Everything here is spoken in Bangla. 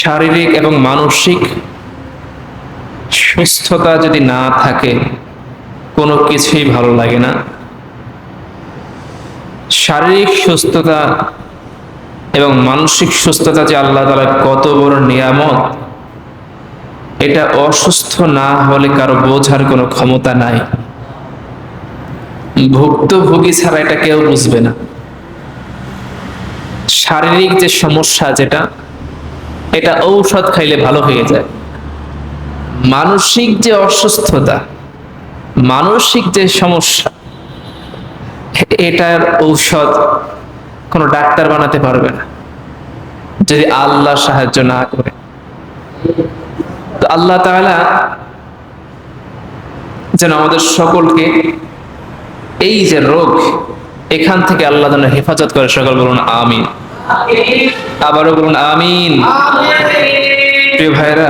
শারীরিক এবং মানসিক সুস্থতা যদি না থাকে, কোনো কিছুই ভালো লাগে না। শারীরিক সুস্থতা এবং মানসিক সুস্থতা যে আল্লাহ তালা কত বড় নিয়ামত, এটা অসুস্থ না হলে কারও বোঝার কোনো ক্ষমতা নাই। ভুক্তভোগী ছাড়া এটা কেউ বুঝবে না। শারীরিক যে সমস্যা যেটা এটা ঔষধ খাইলে ভালো হয়ে যায়। মানসিক যে অসুস্থতা, মানসিক যে সমস্যা, এটার ঔষধ কোনো ডাক্তার বানাতে পারবে না। যদি আল্লাহ সাহায্য না করে। তো আল্লাহ তাআলা যেন আমাদের সকলকে এই যে রোগ, এখান থেকে আল্লাহ যেন হেফাজত করে। সকল বলুন, আমিন। আবারও বলুন আমিন। প্রিয় ভাইরা